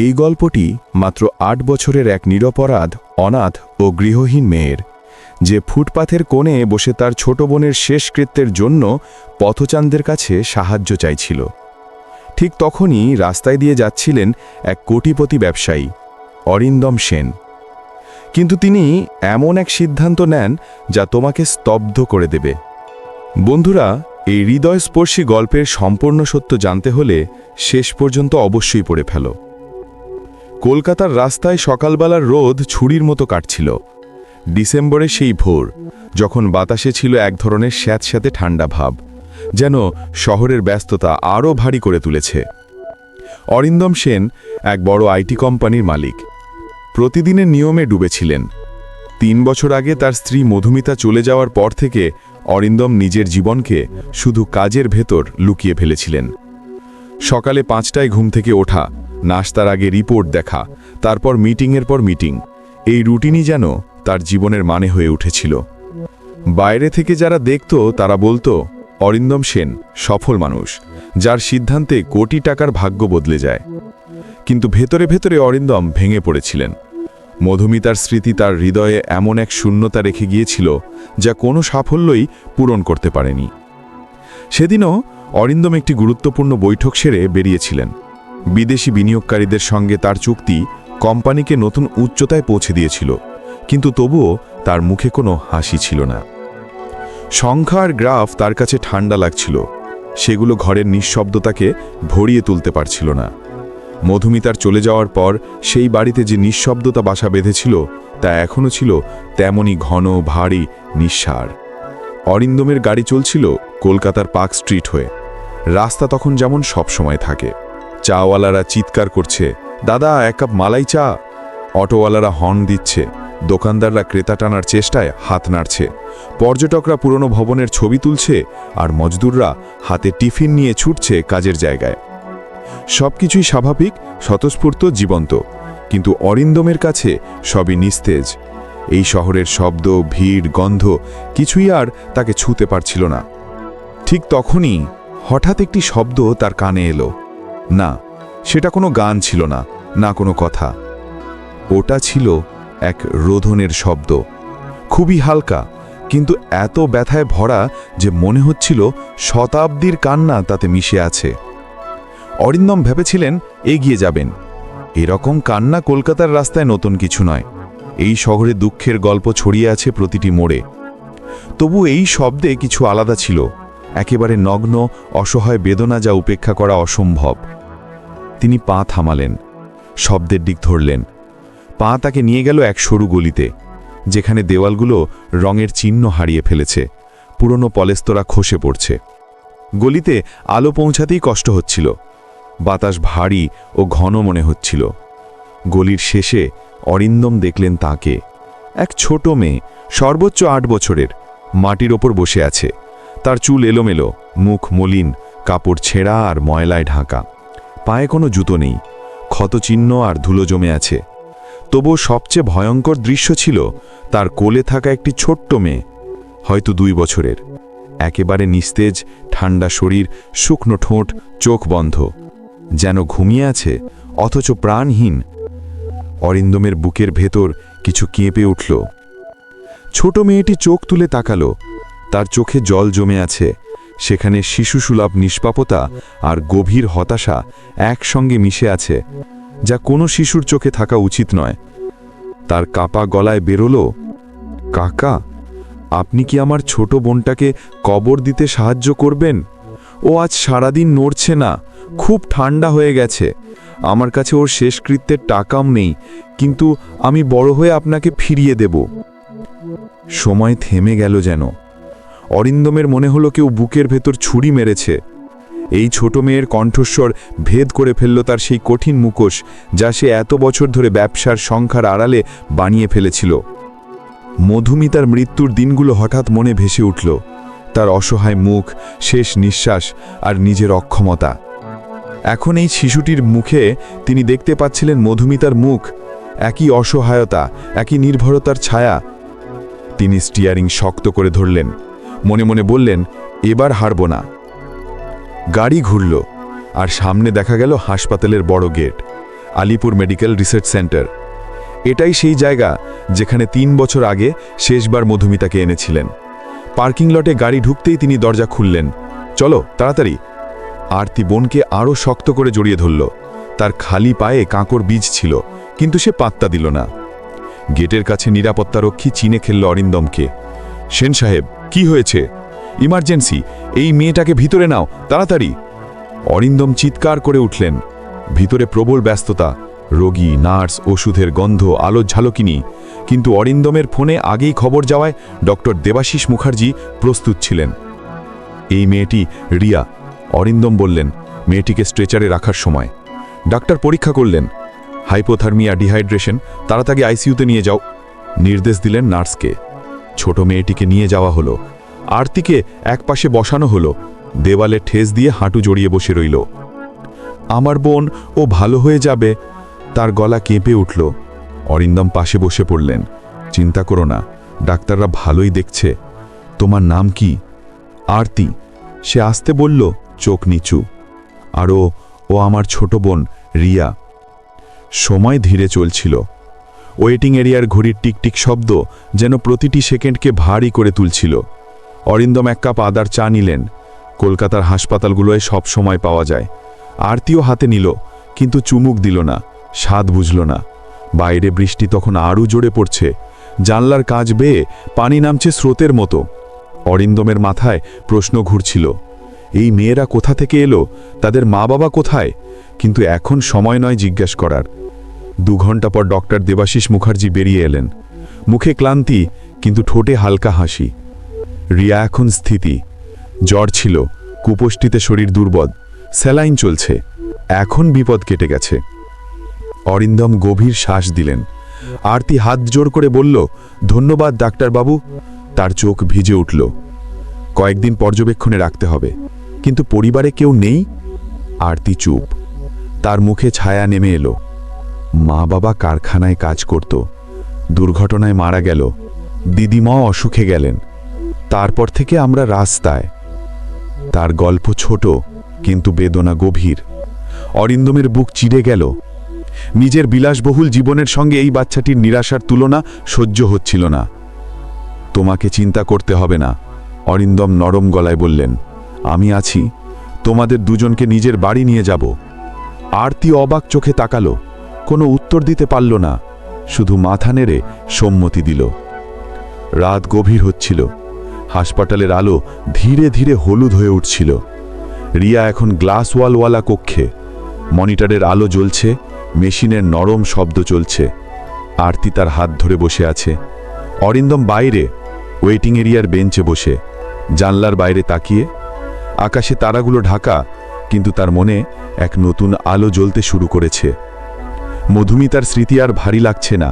এই গল্পটি মাত্র আট বছরের এক নিরপরাধ, অনাথ ও গৃহহীন মেয়ের, যে ফুটপাথের কোণে বসে তার ছোট বোনের শেষকৃত্যের জন্য পথচান্দের কাছে সাহায্য চাইছিল। ঠিক তখনই রাস্তায় দিয়ে যাচ্ছিলেন এক কোটিপতি ব্যবসায়ী, অরিন্দম সেন। কিন্তু তিনি এমন এক সিদ্ধান্ত নেন যা তোমাকে স্তব্ধ করে দেবে। বন্ধুরা, এই হৃদয়স্পর্শী গল্পের সম্পূর্ণ সত্য জানতে হলে শেষ পর্যন্ত অবশ্যই পড়ে ফেলো। কলকাতার রাস্তায় সকালবেলার রোদ ছুরির মতো কাটছিল। ডিসেম্বরে সেই ভোর, যখন বাতাসে ছিল এক ধরনের স্যাঁতস্যাঁতে ঠান্ডা ভাব, যেন শহরের ব্যস্ততা আরও ভারী করে তুলেছে। অরিন্দম সেন এক বড় আইটি কোম্পানির মালিক। প্রতিদিনের নিয়মে ডুবেছিলেন। তিন বছর আগে তার স্ত্রী মধুমিতা চলে যাওয়ার পর থেকে অরিন্দম নিজের জীবনকে শুধু কাজের ভেতর লুকিয়ে ফেলেছিলেন। সকালে পাঁচটায় ঘুম থেকে ওঠা নাস্তার আগে রিপোর্ট দেখা, তারপর মিটিংয়ের পর মিটিং। এই রুটিনই যেন তার জীবনের মানে হয়ে উঠেছিল। বাইরে থেকে যারা দেখত, তারা বলতো, অরিন্দম সেন সফল মানুষ, যার সিদ্ধান্তে কোটি টাকার ভাগ্য বদলে যায়। কিন্তু ভেতরে ভেতরে অরিন্দম ভেঙে পড়েছিলেন। মধুমিতার স্মৃতি তার হৃদয়ে এমন এক শূন্যতা রেখে গিয়েছিল, যা কোনো সাফল্যই পূরণ করতে পারেনি। সেদিনও অরিন্দম একটি গুরুত্বপূর্ণ বৈঠক সেরে বেরিয়েছিলেন। বিদেশি বিনিয়োগকারীদের সঙ্গে তার চুক্তি কোম্পানিকে নতুন উচ্চতায় পৌঁছে দিয়েছিল, কিন্তু তবুও তার মুখে কোনো হাসি ছিল না। সংখ্যা আর গ্রাফ তার কাছে ঠান্ডা লাগছিল, সেগুলো ঘরের নিঃশব্দতাকে ভরিয়ে তুলতে পারছিল না। মধুমিতার চলে যাওয়ার পর সেই বাড়িতে যে নিঃশব্দতা বাসা বেঁধেছিল, তা এখনও ছিল তেমনই ঘন, ভারী, নিঃসার। অরিন্দমের গাড়ি চলছিল কলকাতার পার্ক স্ট্রিট হয়ে। রাস্তা তখন যেমন সবসময় থাকে। চাওয়ালারা চিৎকার করছে, দাদা, এক কাপ মালাই চা। অটোওয়ালারা হর্ন দিচ্ছে, দোকানদাররা ক্রেতা টানার চেষ্টায় হাত নাড়ছে। পর্যটকরা পুরনো ভবনের ছবি তুলছে আর মজদুররা হাতে টিফিন নিয়ে ছুটছে কাজের জায়গায়। সবকিছুই স্বাভাবিক, স্বতঃস্ফূর্ত, জীবন্ত, কিন্তু অরিন্দমের কাছে সবই নিস্তেজ। এই শহরের শব্দ, ভিড়, গন্ধ কিছুই আর তাকে ছুঁতে পারছিল না। ঠিক তখনই হঠাৎ একটি শব্দ তার কানে এলো। না, সেটা কোনো গান ছিল না না কোনো কথা। ওটা ছিল এক রোধনের শব্দ। খুবই হালকা, কিন্তু এত ব্যথায় ভরা যে মনে হচ্ছিল শতাব্দীর কান্না তাতে মিশে আছে। অরিন্দম ভেবেছিলেন এগিয়ে যাবেন। এরকম কান্না কলকাতার রাস্তায় নতুন কিছু নয়। এই শহরে দুঃখের গল্প ছড়িয়ে আছে প্রতিটি মোড়ে। তবু এই শব্দে কিছু আলাদা ছিল। একেবারে নগ্ন, অসহায় বেদনা যা উপেক্ষা করা অসম্ভব। তিনি পা থামালেন, শব্দের দিক ধরলেন। পা তাকে নিয়ে গেল এক সরু গলিতে, যেখানে দেওয়ালগুলো রঙের চিহ্ন হারিয়ে ফেলেছে, পুরনো পলেস্তরা খসে পড়ছে। গলিতে আলো পৌঁছাতেই কষ্ট হচ্ছিল, বাতাস ভারী ও ঘন মনে হচ্ছিল। গলির শেষে অরিন্দম দেখলেন তাকে, এক ছোট মেয়ে, সর্বোচ্চ আট বছরের, মাটির ওপর বসে আছে। তার চুল এলোমেলো, মুখ মলিন, কাপড় ছেঁড়া আর ময়লায় ঢাকা। পায়ে কোনো জুতো নেই ক্ষতচিহ্ন আর ধুলো জমে আছে। তবু সবচেয়ে ভয়ঙ্কর দৃশ্য ছিল তার কোলে থাকা একটি ছোট্ট মেয়ে, হয়তো দুই বছরের। একেবারে নিস্তেজ, ঠান্ডা শরীর, শুকনো ঠোঁট, চোখ বন্ধ। যেন ঘুমিয়ে আছে, অথচ প্রাণহীন। অরিন্দমের বুকের ভেতর কিছু কেঁপে উঠল। ছোট মেয়েটি চোখ তুলে তাকালো, তার চোখে জল জমে আছে সেখানে শিশুসুলভ নিষ্পাপতা আর গভীর হতাশা একসঙ্গে মিশে আছে, যা কোনো শিশুর চোখে থাকা উচিত নয়। তার কাপা গলায় বেরোলো, কাকা, আপনি কি আমার ছোট বোনটাকে কবর দিতে সাহায্য করবেন? ও আজ সারাদিন নড়ছে না, খুব ঠান্ডা হয়ে গেছে। আমার কাছে ওর শেষকৃত্যের টাকাম নেই, কিন্তু আমি বড় হয়ে আপনাকে ফিরিয়ে দেব। সময় থেমে গেল যেন। অরিন্দমের মনে হলো কেউ বুকের ভেতর ছুরি মেরেছে। এই ছোট মেয়ের কণ্ঠস্বর ভেদ করে ফেলল তার সেই কঠিন মুখোশ, যা সে এত বছর ধরে ব্যবসার সংখ্যার আড়ালে বানিয়ে ফেলেছিল। মধুমিতার মৃত্যুর দিনগুলো হঠাৎ মনে ভেসে উঠল। তার অসহায় মুখ, শেষ নিঃশ্বাস আর নিজের অক্ষমতা। এখন এই শিশুটির মুখে তিনি দেখতে পাচ্ছিলেন মধুমিতার মুখ, একই অসহায়তা, একই নির্ভরতার ছায়া। তিনি স্টিয়ারিং শক্ত করে ধরলেন। মনে মনে বললেন, এবার হারব না। গাড়ি ঘুরল, আর সামনে দেখা গেল হাসপাতালের বড় gate, Alipur medical research centre. এটাই সেই জায়গা যেখানে তিন বছর আগে শেষবার মধুমিতাকে এনেছিলেন। পার্কিং লটে গাড়ি ঢুকতেই তিনি দরজা খুললেন। চলো, তাড়াতাড়ি। আরতি বোনকে আরও শক্ত করে জড়িয়ে ধরল। তার খালি পায়ে কাঁকর বীজ ছিল, কিন্তু সে পাত্তা দিল না। গেটের কাছে নিরাপত্তারক্ষী চিনে খেলল অরিন্দমকে। সেন সাহেব কি হয়েছে? ইমার্জেন্সি, এই মেয়েটাকে ভিতরে নাও, তাড়াতাড়ি। অরিন্দম চিৎকার করে উঠলেন। ভিতরে প্রবল ব্যস্ততা, রোগী, নার্স, ওষুধের গন্ধ, আলো ঝালকিনি। কিন্তু অরিন্দমের ফোনে আগেই খবর যাওয়ায় ডক্টর দেবাশিস মুখার্জি প্রস্তুত ছিলেন। এই মেয়েটি রিয়া, অরিন্দম বললেন, মেয়েটিকে স্ট্রেচারে রাখার সময়। ডাক্তার পরীক্ষা করলেন। হাইপোথার্মিয়া ডিহাইড্রেশন, তাড়াতাড়ি আইসিইউতে নিয়ে যাও। নির্দেশ দিলেন নার্সকে। ছোট মেয়েটিকে নিয়ে যাওয়া হলো। আরতিকে একপাশে বসানো হলো। দেওয়ালে ঠেস দিয়ে হাঁটু জড়িয়ে বসে রইল। আমার বোন, ও ভালো হয়ে যাবে। তার গলা কেঁপে উঠল। অরিন্দম পাশে বসে পড়লেন। চিন্তা করো না, ডাক্তাররা ভালোই দেখছে। তোমার নাম কি? আরতি। সে আসতে বলল, চোখ নিচু। আর ও ও আমার ছোট বোন, রিয়া। সময় ধীরে চলছিল। ওয়েটিং এরিয়ার ঘড়ির টিকটিক শব্দ যেন প্রতিটি সেকেন্ডকে ভারী করে তুলছিল। অরিন্দম এক কাপ আদার চা নিলেন। কলকাতার হাসপাতালগুলোয় সব সময় পাওয়া যায়। আরতিও হাতে নিল, কিন্তু চুমুক দিল না, স্বাদ বুঝল না। বাইরে বৃষ্টি তখন আরও জোরে পড়ছে। জানলার কাজ বেয়ে পানি নামছে স্রোতের মতো। অরিন্দমের মাথায় প্রশ্ন ঘুরছিল, এই মেয়েরা কোথা থেকে এলো? তাদের মা বাবা কোথায়? কিন্তু এখন সময় নয় জিজ্ঞেস করার। দু ঘণ্টা পর ডক্টর দেবাশিস মুখার্জি বেরিয়ে এলেন। মুখে ক্লান্তি, কিন্তু ঠোঁটে হালকা হাসি। রিয়া এখন স্থিতি। জ্বর ছিল, কুপষ্টিতে শরীর দুর্বল, স্যালাইন চলছে, এখন বিপদ কেটে গেছে। অরিন্দম গভীর শ্বাস দিলেন। আরতি হাত জোর করে বলল, ধন্যবাদ, ডাক্তারবাবু। তার চোখ ভিজে উঠল। কয়েকদিন পর্যবেক্ষণে রাখতে হবে, কিন্তু পরিবারে কেউ নেই? আরতি চুপ। তার মুখে ছায়া নেমে এলো। মা বাবা কারখানায় কাজ করত। দুর্ঘটনায় মারা গেল। দিদিমাও অসুখে গেলেন। তারপর থেকে আমরা রাস্তায়। তার গল্প ছোট, কিন্তু বেদনা গভীর। অরিন্দমের বুক চিড়ে গেল। নিজের বিলাসবহুল জীবনের সঙ্গে এই বাচ্চাটির নিরাশার তুলনা সহ্য হচ্ছিল না। তোমাকে চিন্তা করতে হবে না, অরিন্দম নরম গলায় বললেন। আমি আছি। তোমাদের দুজনকে নিজের বাড়ি নিয়ে যাব। আরতি অবাক চোখে তাকালো। কোনো উত্তর দিতে পারল না, শুধু মাথা নেড়ে সম্মতি দিল। রাত গভীর হচ্ছিল, হাসপাতালের আলো ধীরে ধীরে হলুদ হয়ে উঠছিল। রিয়া এখন গ্লাস ওয়ালওয়ালা কক্ষে, মনিটরের আলো জ্বলছে, মেশিনের নরম শব্দ চলছে, আরতি তার হাত ধরে বসে আছে। অরিন্দম বাইরে, ওয়েটিং এরিয়ার বেঞ্চে বসে, জানলার বাইরে তাকিয়ে, আকাশে তারাগুলো ঢাকা, কিন্তু তার মনে এক নতুন আলো জ্বলতে শুরু করেছে। মধুমিতার স্মৃতি আর ভারী লাগছে না,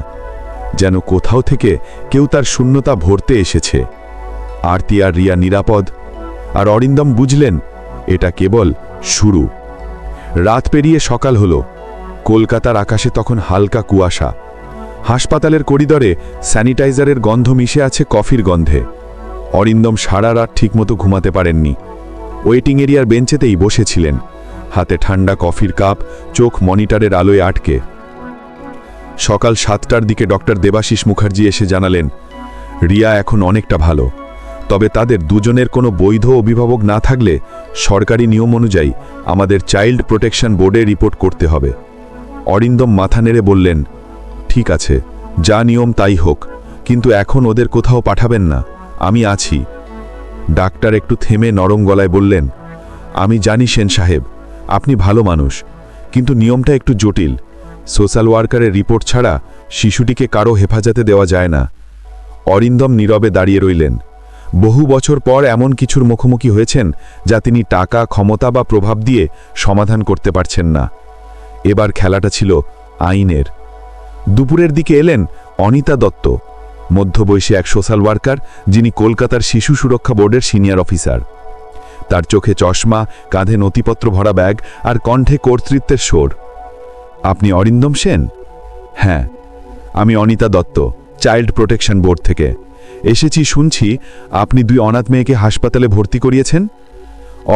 যেন কোথাও থেকে কেউ তার শূন্যতা ভরতে এসেছে। আরতি আর রিয়া নিরাপদ, আর অরিন্দম বুঝলেন, এটা কেবল শুরু। রাত পেরিয়ে সকাল হলো, কলকাতার আকাশে তখন হালকা কুয়াশা। হাসপাতালের করিডরে স্যানিটাইজারের গন্ধ মিশে আছে কফির গন্ধে। অরিন্দম সারা রাত ঠিকমতো ঘুমাতে পারেননি। ওয়েটিং এরিয়ার বেঞ্চেতেই বসেছিলেন, হাতে ঠান্ডা কফির কাপ, চোখ মনিটরের আলোয় আটকে। সকাল সাতটার দিকে ডক্টর দেবাশিস মুখার্জি এসে জানালেন, রিয়া এখন অনেকটা ভালো। তবে তাদের দুজনের কোনো বৈধ অভিভাবক না থাকলে সরকারি নিয়ম অনুযায়ী আমাদের চাইল্ড প্রোটেকশন বোর্ডে রিপোর্ট করতে হবে। অরিন্দম মাথা নেড়ে বললেন, ঠিক আছে, যা নিয়ম তাই হোক, কিন্তু এখন ওদের কোথাও পাঠাবেন না, আমি আছি। ডাক্তার একটু থেমে নরম গলায় বললেন, আমি জানি সেন সাহেব, আপনি ভালো মানুষ, কিন্তু নিয়মটা একটু জটিল। সোশ্যাল ওয়ার্কারের রিপোর্ট ছাড়া শিশুটিকে কারও হেফাজতে দেওয়া যায় না। অরিন্দম নীরবে দাঁড়িয়ে রইলেন। বহু বছর পর এমন কিছুর মুখোমুখি হয়েছেন যা তিনি টাকা, ক্ষমতা বা প্রভাব দিয়ে সমাধান করতে পারছেন না। এবার খেলাটা ছিল আইনের। দুপুরের দিকে এলেন অনিতা দত্ত, মধ্যবয়সী এক সোশ্যাল ওয়ার্কার যিনি কলকাতার শিশু সুরক্ষা বোর্ডের সিনিয়র অফিসার। তার চোখে চশমা, কাঁধে নথিপত্র ভরা ব্যাগ আর কণ্ঠে কর্তৃত্বের সোর আপনি অরিন্দম সেন? হ্যাঁ আমি Anita Dutta, child protection board থেকে। এসেছি, শুনছি, আপনি দুই অনাথ মেয়েকে হাসপাতালে ভর্তি করিয়েছেন?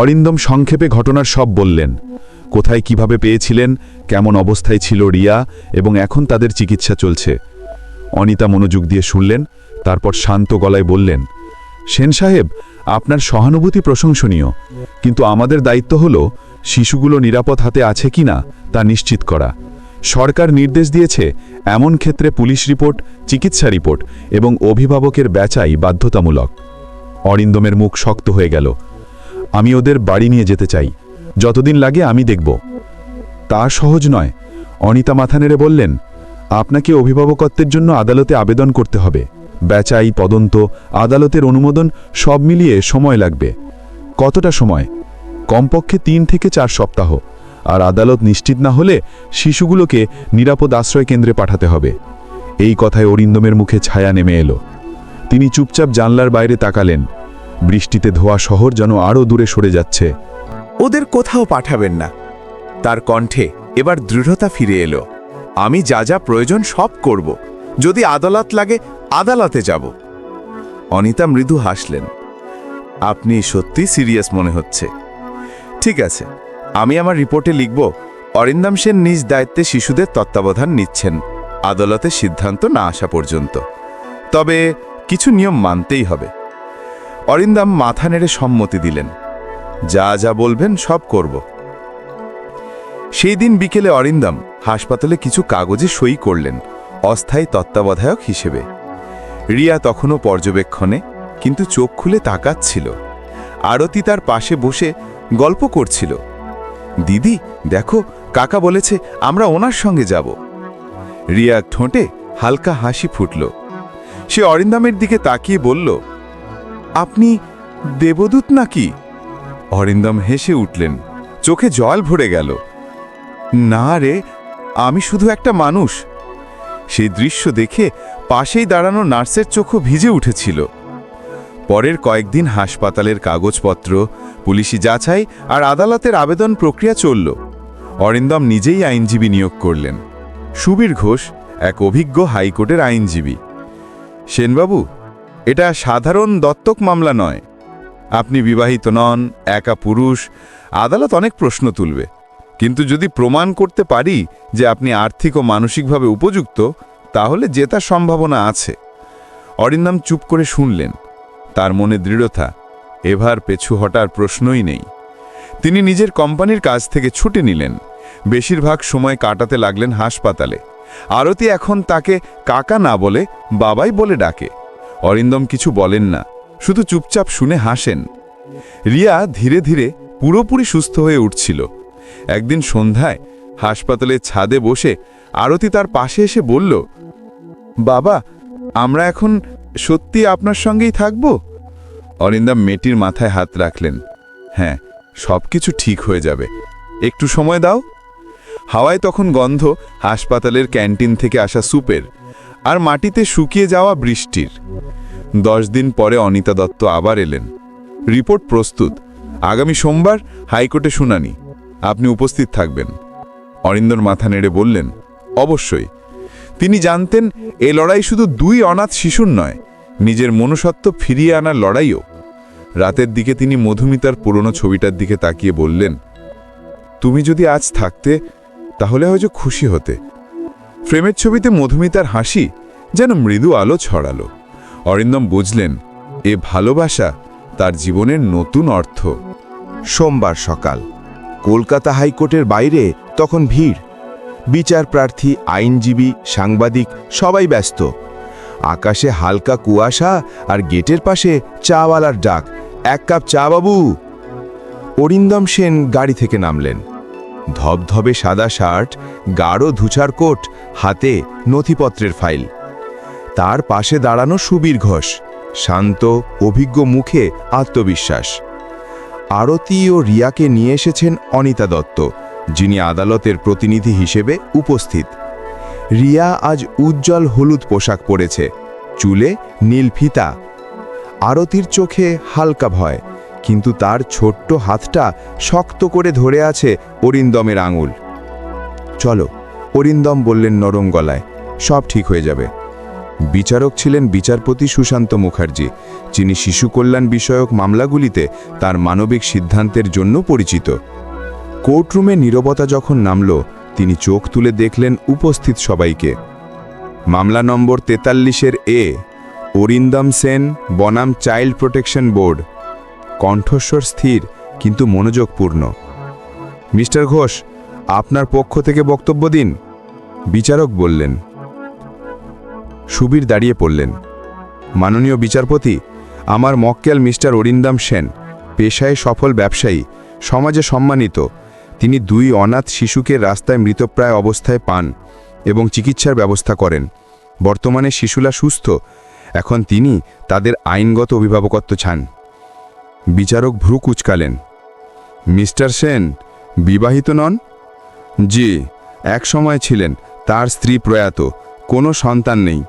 অরিন্দম সংক্ষেপে ঘটনার সব বললেন। কোথায় কীভাবে পেয়েছিলেন, কেমন অবস্থায় ছিল রিয়া, এবং এখন তাদের চিকিৎসা চলছে। অনিতা মনোযোগ দিয়ে শুনলেন, তারপর শান্ত গলায় বললেন, সেন সাহেব, আপনার সহানুভূতি প্রশংসনীয়, কিন্তু আমাদের দায়িত্ব হল শিশুগুলো নিরাপদ হাতে আছে কিনা তা নিশ্চিত করা। সরকার নির্দেশ দিয়েছে এমন ক্ষেত্রে পুলিশ রিপোর্ট, চিকিৎসা রিপোর্ট এবং অভিভাবকের বেচাই বাধ্যতামূলক। অরিন্দমের মুখ শক্ত হয়ে গেল। আমি ওদের বাড়ি নিয়ে যেতে চাই। যতদিন লাগে আমি দেখব। তা সহজ নয়। অনিতা মাথা নেড়ে বললেন, আপনাকে অভিভাবকত্বের জন্য আদালতে আবেদন করতে হবে। বেচাই, তদন্ত, আদালতের অনুমোদন সব মিলিয়ে সময় লাগবে। কতটা সময়? কমপক্ষে তিন থেকে চার সপ্তাহ। আর আদালত নিশ্চিত না হলে শিশুগুলোকে নিরাপদ আশ্রয় কেন্দ্রে পাঠাতে হবে। এই কথায় অরিন্দমের মুখে ছায়া নেমে এলো। তিনি চুপচাপ জানলার বাইরে তাকালেন। বৃষ্টিতে ধোয়া শহর যেন আরও দূরে সরে যাচ্ছে। ওদের কোথাও পাঠাবেন না। তার কণ্ঠে এবার দৃঢ়তা ফিরে এলো। আমি যা যা প্রয়োজন সব করব। যদি আদালত লাগে, আদালতে যাব। অনিতা মৃদু হাসলেন। আপনি সত্যি সিরিয়াস মনে হচ্ছে। ঠিক আছে, আমি আমার রিপোর্টে লিখব, অরিন্দম সেন নিজ দায়িত্বে শিশুদের তত্ত্বাবধান নিচ্ছেন আদালতের সিদ্ধান্ত না আসা পর্যন্ত। তবে কিছু নিয়ম মানতেই হবে। অরিন্দম মাথা নেড়ে সম্মতি দিলেন, যা যা বলবেন সব করব। সেই দিন বিকেলে অরিন্দম হাসপাতালে কিছু কাগজে সই করলেন, অস্থায়ী তত্ত্বাবধায়ক হিসেবে। রিয়া তখনও পর্যবেক্ষণে, কিন্তু চোখ খুলে তাকাচ্ছিল। আরতি তার পাশে বসে গল্প করছিল। দিদি, দেখো, কাকা বলেছে আমরা ওনার সঙ্গে যাব। রিয়া ঠোঁটে হালকা হাসি ফুটল। সে অরিন্দমের দিকে তাকিয়ে বলল, আপনি দেবদূত নাকি? অরিন্দম হেসে উঠলেন। চোখে জল ভরে গেল। না রে, আমি শুধু একটা মানুষ। সেই দৃশ্য দেখে পাশেই দাঁড়ানো নার্সের চোখও ভিজে উঠেছিল। পরের কয়েকদিন হাসপাতালের কাগজপত্র, পুলিশি যাচাই আর আদালতের আবেদন প্রক্রিয়া চলল। অরিন্দম নিজেই আইনজীবী নিয়োগ করলেন। সুবীর ঘোষ, এক অভিজ্ঞ হাইকোর্টের আইনজীবী। সেনবাবু, এটা সাধারণ দত্তক মামলা নয়। আপনি বিবাহিত নন, একা পুরুষ, আদালত অনেক প্রশ্ন তুলবে। কিন্তু যদি প্রমাণ করতে পারি যে আপনি আর্থিক ও মানসিকভাবে উপযুক্ত, তাহলে জেতার সম্ভাবনা আছে। অরিন্দম চুপ করে শুনলেন। তার মনে দৃঢ়তা, এভার পেছু হটার প্রশ্নই নেই। তিনি নিজের কোম্পানির কাজ থেকে ছুটি নিলেন। বেশিরভাগ সময় কাটাতে লাগলেন হাসপাতালে। আরতি এখন তাকে কাকা না বলে বাবাই বলে ডাকে। অরিন্দম কিছু বলেন না, শুধু চুপচাপ শুনে হাসেন। রিয়া ধীরে ধীরে পুরোপুরি সুস্থ হয়ে উঠছিল। একদিন সন্ধ্যায় হাসপাতালের ছাদে বসে আরতি তার পাশে এসে বলল, বাবা, আমরা এখন সত্যি আপনার সঙ্গেই থাকব? অরিন্দম মেয়েটির মাথায় হাত রাখলেন। হ্যাঁ সব কিছু ঠিক হয়ে যাবে। একটু সময় দাও। হাওয়ায় তখন গন্ধ হাসপাতালের ক্যান্টিন থেকে আসা স্যুপের আর মাটিতে শুকিয়ে যাওয়া বৃষ্টির। দশ দিন পরে অনিতা দত্ত আবার এলেন। রিপোর্ট প্রস্তুত। আগামী সোমবার হাইকোর্টে শুনানি। আপনি উপস্থিত থাকবেন। অরিন্দর মাথা নেড়ে বললেন, অবশ্যই। তিনি জানতেন, এ লড়াই শুধু দুই অনাথ শিশুর নয়, নিজের মনুষ্যত্ব ফিরিয়ে আনার লড়াইও। রাতের দিকে তিনি মধুমিতার পুরনো ছবিটার দিকে তাকিয়ে বললেন, তুমি যদি আজ থাকতে, তাহলে হয়তো খুশি হতে। ফ্রেমের ছবিতে মধুমিতার হাসি যেন মৃদু আলো ছড়ালো। অরিন্দম বুঝলেন, এ ভালোবাসা তার জীবনের নতুন অর্থ। সোমবার সকাল, কলকাতা হাইকোর্টের বাইরে তখন ভিড়। বিচার প্রার্থী, আইনজীবী, সাংবাদিক, সবাই ব্যস্ত। আকাশে হালকা কুয়াশা আর গেটের পাশে চাওয়ালার ডাক। এক কাপ চা, বাবু! অরিন্দম সেন গাড়ি থেকে নামলেন। ধবধবে সাদা শার্ট, গাঢ় ধুচার কোট, হাতে নথিপত্রের ফাইল। তার পাশে দাঁড়ানো সুবীর ঘোষ, শান্ত, অভিজ্ঞ মুখে আত্মবিশ্বাস। আরতি ও রিয়াকে নিয়ে এসেছেন অনিতা দত্ত। যিনি আদালতের প্রতিনিধি হিসেবে উপস্থিত। রিয়া আজ উজ্জ্বল হলুদ পোশাক পরেছে, চুলে নীল ফিতা। আরতির চোখে হালকা ভয়, কিন্তু তার ছোট্ট হাতটা শক্ত করে ধরে আছে অরিন্দমের আঙুল। চলো, অরিন্দম বললেন নরম গলায়, সব ঠিক হয়ে যাবে। বিচারক ছিলেন বিচারপতি সুশান্ত মুখার্জি, যিনি শিশু কল্যাণ বিষয়ক মামলাগুলিতে তার মানবিক সিদ্ধান্তের জন্য পরিচিত। কোর্টরুমে নীরবতা যখন নামল, তিনি চোখ তুলে দেখলেন উপস্থিত সবাইকে। মামলা নম্বর তেতাল্লিশের এ, অরিন্দম সেন, বনাম চাইল্ড প্রোটেকশন বোর্ড। কণ্ঠস্বর স্থির, কিন্তু মনোযোগপূর্ণ। মিস্টার ঘোষ, আপনার পক্ষ থেকে বক্তব্য দিন। বিচারক বললেন। সুবীর দাঁড়িয়ে পড়লেন। মাননীয় বিচারপতি, আমার মক্কেল মিস্টার অরিন্দম সেন, পেশায় সফল ব্যবসায়ী, সমাজে সম্মানিত তিনি দুই অনাথ শিশুকে রাস্তায় মৃতপ্রায় অবস্থায় পান এবং চিকিৎসার ব্যবস্থা করেন। বর্তমানে শিশুলা সুস্থ। এখন তিনি তাদের আইনগত অভিভাবকত্ব ছান বিচারক ভ্রু কুচকালেন। মিস্টার সেন, বিবাহিত নন? জি, এক সময় ছিলেন, তার স্ত্রী প্রয়াত, কোনো সন্তান নেই।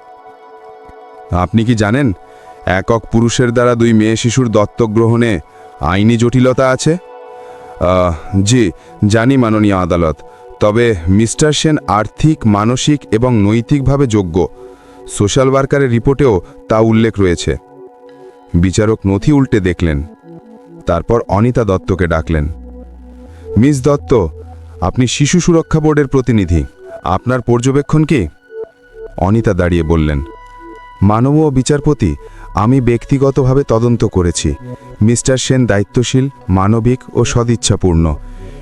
আপনি কি জানেন, একক পুরুষের দ্বারা দুই মেয়ে শিশুর দত্তক গ্রহণে আইনি জটিলতা আছে? জি, জানি মাননীয় আদালত। তবে মিস্টার সেন আর্থিক, মানসিক এবং নৈতিকভাবে যোগ্য। সোশ্যাল ওয়ার্কারের রিপোর্টেও তা উল্লেখ রয়েছে। বিচারক নথি উল্টে দেখলেন। তারপর অনিতা দত্তকে ডাকলেন। মিস দত্ত, আপনি শিশু সুরক্ষা বোর্ডের প্রতিনিধি। আপনার পর্যবেক্ষণ কি? অনিতা দাঁড়িয়ে বললেন, মানব ও বিচারপতি, আমি ব্যক্তিগতভাবে তদন্ত করেছি। মিস্টার সেন দায়িত্বশীল, মানবিক ও সদিচ্ছাপূর্ণ।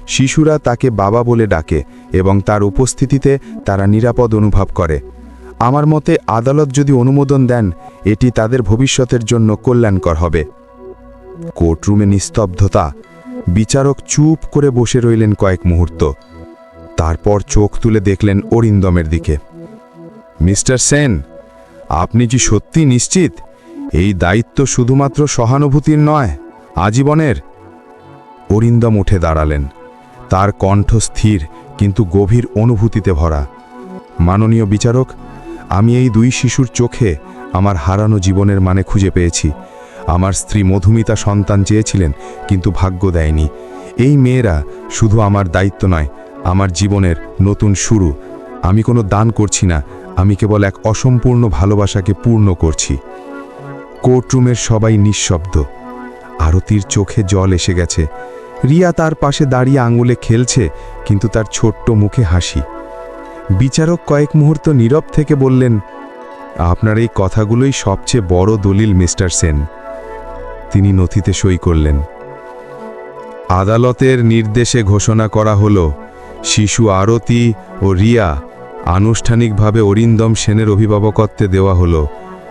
শিশুরা তাকে বাবা বলে ডাকে এবং তার উপস্থিতিতে তারা নিরাপদ অনুভব করে। আমার মতে, আদালত যদি অনুমোদন দেন, এটি তাদের ভবিষ্যতের জন্য কল্যাণকর হবে। কোর্টরুমে নিস্তব্ধতা। বিচারক চুপ করে বসে রইলেন কয়েক মুহূর্ত। তারপর চোখ তুলে দেখলেন অরিন্দমের দিকে। মিস্টার সেন, আপনি কি সত্যি নিশ্চিত এই দায়িত্ব শুধুমাত্র সহানুভূতির নয়, আজীবনের। অরিন্দম উঠে দাঁড়ালেন। তার কণ্ঠ স্থির, কিন্তু গভীর অনুভূতিতে ভরা। মাননীয় বিচারক, আমি এই দুই শিশুর চোখে আমার হারানো জীবনের মানে খুঁজে পেয়েছি। আমার স্ত্রী মধুমিতা সন্তান চেয়েছিলেন, কিন্তু ভাগ্য দেয়নি। এই মেয়েরা শুধু আমার দায়িত্ব নয়, আমার জীবনের নতুন শুরু। আমি কোনো দান করছি না, আমি কেবল এক অসম্পূর্ণ ভালোবাসাকে পূর্ণ করছি। কোর্টরুমের সবাই নিঃশব্দ। আরতির চোখে জল এসে গেছে। রিয়া তার পাশে দাঁড়িয়ে আঙুলে খেলছে, কিন্তু তার ছোট্ট মুখে হাসি। বিচারক কয়েক মুহূর্ত নীরব থেকে বললেন, আপনার এই কথাগুলোই সবচেয়ে বড় দলিল, মিস্টার সেন। তিনি নথিতে সই করলেন। আদালতের নির্দেশে ঘোষণা করা হল, শিশু আরতি ও রিয়া আনুষ্ঠানিকভাবে অরিন্দম সেনের অভিভাবকত্বে দেওয়া হলো।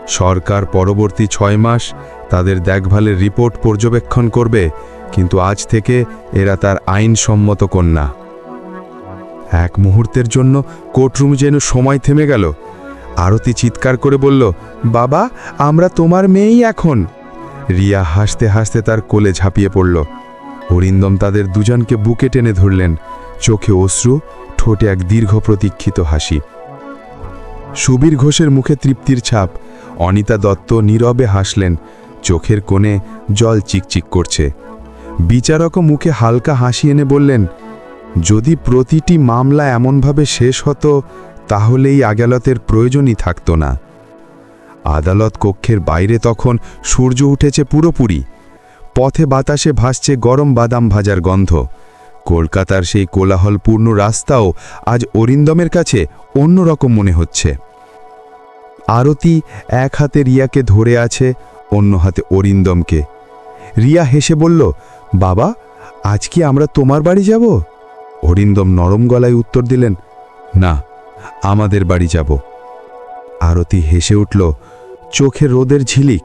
সরকার পরবর্তী ছয় মাস তাদের দেখভালের রিপোর্ট পর্যবেক্ষণ করবে, কিন্তু আজ থেকে এরা তার আইনসম্মত কন্যা। এক মুহূর্তের জন্য কোর্টরুম যেন সময় থেমে গেল। আরতি চিৎকার করে বলল, বাবা, আমরা তোমার মেয়েই এখন। রিয়া হাসতে হাসতে তার কোলে ঝাঁপিয়ে পড়ল। অরিন্দম তাদের দুজনকে বুকে টেনে ধরলেন। চোখে অশ্রু, ঠোঁটে এক দীর্ঘ প্রতীক্ষিত হাসি। সুবীর ঘোষের মুখে তৃপ্তির ছাপ অনিতা দত্ত নীরবে হাসলেন। চোখের কোণে জল চিকচিক করছে। বিচারকও মুখে হালকা হাসি এনে বললেন, যদি প্রতিটি মামলা এমনভাবে শেষ হতো তাহলে এই আদালতের প্রয়োজনই থাকতো না। আদালত কক্ষের বাইরে তখন সূর্য উঠেছে পুরোপুরি। পথে বাতাসে ভাসছে গরম বাদাম ভাজার গন্ধ। কলকাতার সেই কোলাহলপূর্ণ রাস্তাও আজ অরিন্দমের কাছে অন্যরকম মনে হচ্ছে। আরতি এক হাতে রিয়াকে ধরে আছে, অন্য হাতে অরিন্দমকে। রিয়া হেসে বলল, বাবা, আজ কি আমরা তোমার বাড়ি যাব? অরিন্দম নরম গলায় উত্তর দিলেন, না, আমাদের বাড়ি যাব। আরতি হেসে উঠল, চোখে রোদের ঝিলিক।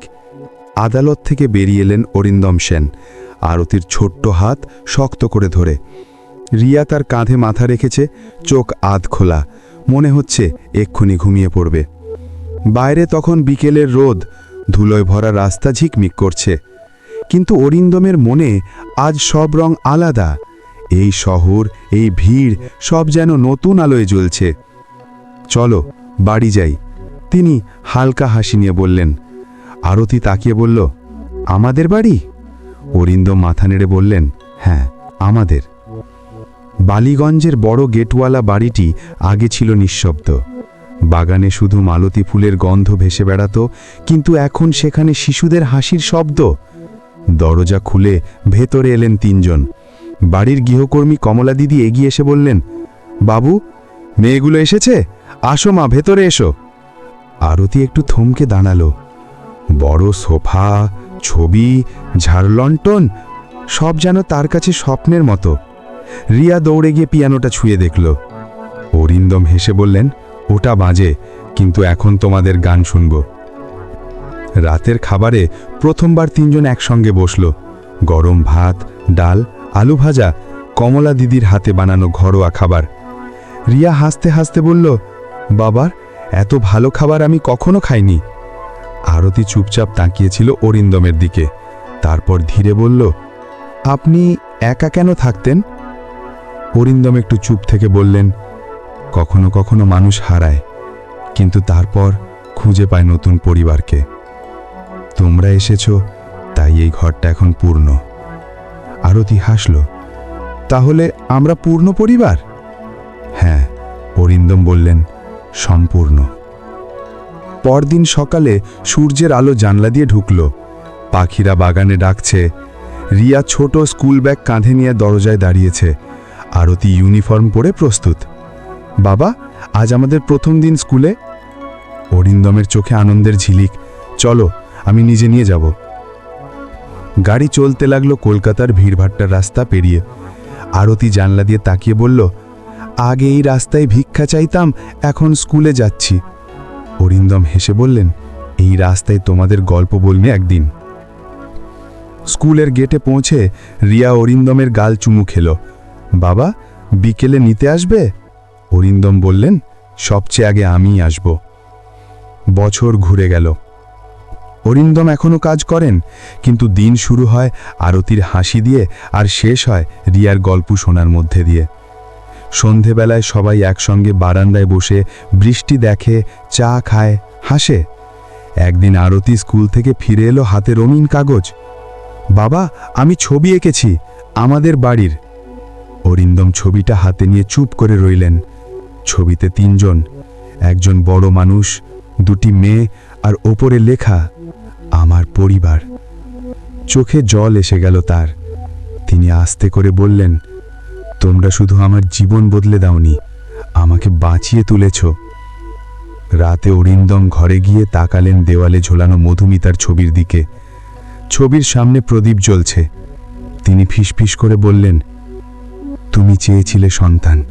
আদালত থেকে বেরিয়ে এলেন অরিন্দম সেন, আরতির ছোট্ট হাত শক্ত করে ধরে। রিয়া তার কাঁধে মাথা রেখেছে, চোখ আধ খোলা মনে হচ্ছে এক্ষুনি ঘুমিয়ে পড়বে। বাইরে তখন বিকেলের রোদ, ধুলোয় ভরা রাস্তা ঝিকমিক করছে। কিন্তু অরিন্দমের মনে আজ সব রং আলাদা। এই শহর, এই ভিড়, সব যেন নতুন আলোয় জ্বলছে। চলো, বাড়ি যাই। তিনি হালকা হাসি নিয়ে বললেন, আরতি তাকিয়ে বলল, আমাদের বাড়ি? অরিন্দম মাথা নেড়ে বললেন হ্যাঁ আমাদের। বালিগঞ্জের বড় গেটওয়ালা বাড়িটি আগে ছিল নিঃশব্দ। বাগানে শুধু মালতী ফুলের গন্ধ ভেসে বেড়াতো, কিন্তু এখন সেখানে শিশুদের হাসির শব্দ। দরজা খুলে ভেতরে এলেন তিনজন। বাড়ির গৃহকর্মী কমলা দিদি এগিয়ে এসে বললেন, বাবু, মেয়েগুলো এসেছে? আসো মা, ভেতরে এসো। আরতি একটু থমকে দাঁড়াল। বড় সোফা, ছবি ঝাড়লন্টন সব যেন তার কাছে স্বপ্নের মতো। রিয়া দৌড়ে গিয়ে পিয়ানোটা ছুঁয়ে দেখল। অরিন্দম হেসে বললেন ওটা বাজে, কিন্তু এখন তোমাদের গান শুনব। রাতের খাবারে প্রথমবার তিনজন একসঙ্গে বসল। গরম ভাত, ডাল, আলু ভাজা, কমলা দিদির হাতে বানানো ঘরোয়া খাবার। রিয়া হাসতে হাসতে বলল, বাবার, এত ভালো খাবার আমি কখনো খাইনি। আরতি চুপচাপ তাকিয়েছিল অরিন্দমের দিকে। তারপর ধীরে বলল, আপনি একা কেন থাকতেন? অরিন্দম একটু চুপ থেকে বললেন কখনো কখনো মানুষ হারায়, কিন্তু তারপর খুঁজে পায় নতুন পরিবারকে। তোমরা এসেছ, তাই এই ঘরটা এখন পূর্ণ। আরতি হাসল, তাহলে আমরা পূর্ণ পরিবার? হ্যাঁ অরিন্দম বললেন, সম্পূর্ণ। পরদিন সকালে সূর্যের আলো জানলা দিয়ে ঢুকল। পাখিরা বাগানে ডাকছে, রিয়া ছোট স্কুল ব্যাগ কাঁধে নিয়ে দরজায় দাঁড়িয়েছে। আরতি ইউনিফর্ম পরে প্রস্তুত। বাবা, আজ আমাদের প্রথম দিন স্কুলে। অরিন্দমের চোখে আনন্দের ঝিলিক। চলো, আমি নিজে নিয়ে যাব। গাড়ি চলতে লাগল কলকাতার ভিড়ভাট্টার রাস্তা পেরিয়ে। আরতি জানলা দিয়ে তাকিয়ে বলল, আগে এই রাস্তায় ভিক্ষা চাইতাম, এখন স্কুলে যাচ্ছি। অরিন্দম হেসে বললেন, এই রাস্তায় তোমাদের গল্প বলবে একদিন। স্কুলের গেটে পৌঁছে রিয়া অরিন্দমের গাল চুমু খেল। বাবা, বিকেলে নিতে আসবে? অরিন্দম বললেন, সবচেয়ে আগে আমিই আসব। বছর ঘুরে গেল। অরিন্দম এখনও কাজ করেন, কিন্তু দিন শুরু হয় আরতির হাসি দিয়ে আর শেষ হয় রিয়ার গল্প শোনার মধ্যে দিয়ে। সন্ধেবেলায় সবাই একসঙ্গে বারান্দায় বসে বৃষ্টি দেখে, চা খায়, হাসে। একদিন আরতি স্কুল থেকে ফিরে এলো হাতে রঙিন কাগজ। বাবা, আমি ছবি এঁকেছি, আমাদের বাড়ির। অরিন্দম ছবিটা হাতে নিয়ে চুপ করে রইলেন। ছবিতে তিনজন, একজন বড় মানুষ, দুটি মেয়ে আর ওপরে লেখা, আমার পরিবার। চোখে জল এসে গেল তার। তিনি আস্তে করে বললেন, তোমরা শুধু আমার জীবন বদলে দাওনি, আমাকে বাঁচিয়ে তুলেছ। রাতে অরিন্দম ঘরে গিয়ে তাকালেন দেওয়ালে ঝোলানো মধুমিতার ছবির দিকে। ছবির সামনে প্রদীপ জ্বলছে। তিনি ফিসফিস করে বললেন, তুমি চেয়েছিলে সন্তান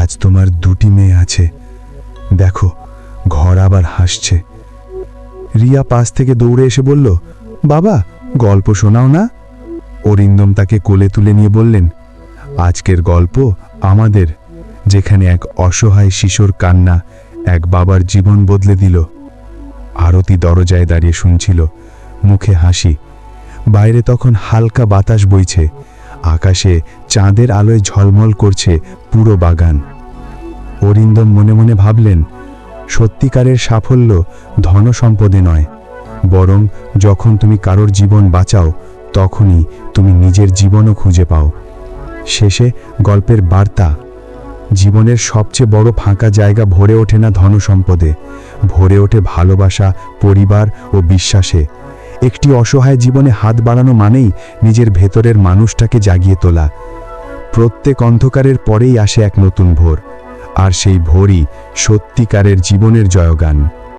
আজ তোমার দুটি মেয়ে আছে। দেখো, ঘর আবার হাসছে। রিয়া পাশ থেকে দৌড়ে এসে বলল, বাবা, গল্প শোনাও না? অরিন্দম তাকে কোলে তুলে নিয়ে বললেন, আজকের গল্প আমাদের, যেখানে এক অসহায় শিশুর কান্না এক বাবার জীবন বদলে দিল। আরতি দরজায় দাঁড়িয়ে শুনছিল, মুখে হাসি। বাইরে তখন হালকা বাতাস বইছে। আকাশে চাঁদের আলোয় ঝলমল করছে পুরো বাগান। অরিন্দম মনে মনে ভাবলেন, সত্যিকারের সাফল্য ধন সম্পদে নয়। বরং যখন তুমি কারোর জীবন বাঁচাও, তখনই তুমি নিজের জীবনও খুঁজে পাও। শেষে গল্পের বার্তা, জীবনের সবচেয়ে বড় ফাঁকা জায়গা ভরে ওঠে না ধনসম্পদে, ভরে ওঠে ভালোবাসা, পরিবার ও বিশ্বাসে। একটি অসহায় জীবনে হাত বাড়ানো মানেই নিজের ভেতরের মানুষটাকে জাগিয়ে তোলা। প্রত্যেক অন্ধকারের পরেই আসে এক নতুন ভোর, আর সেই ভোরই সত্যিকারের জীবনের জয়গান।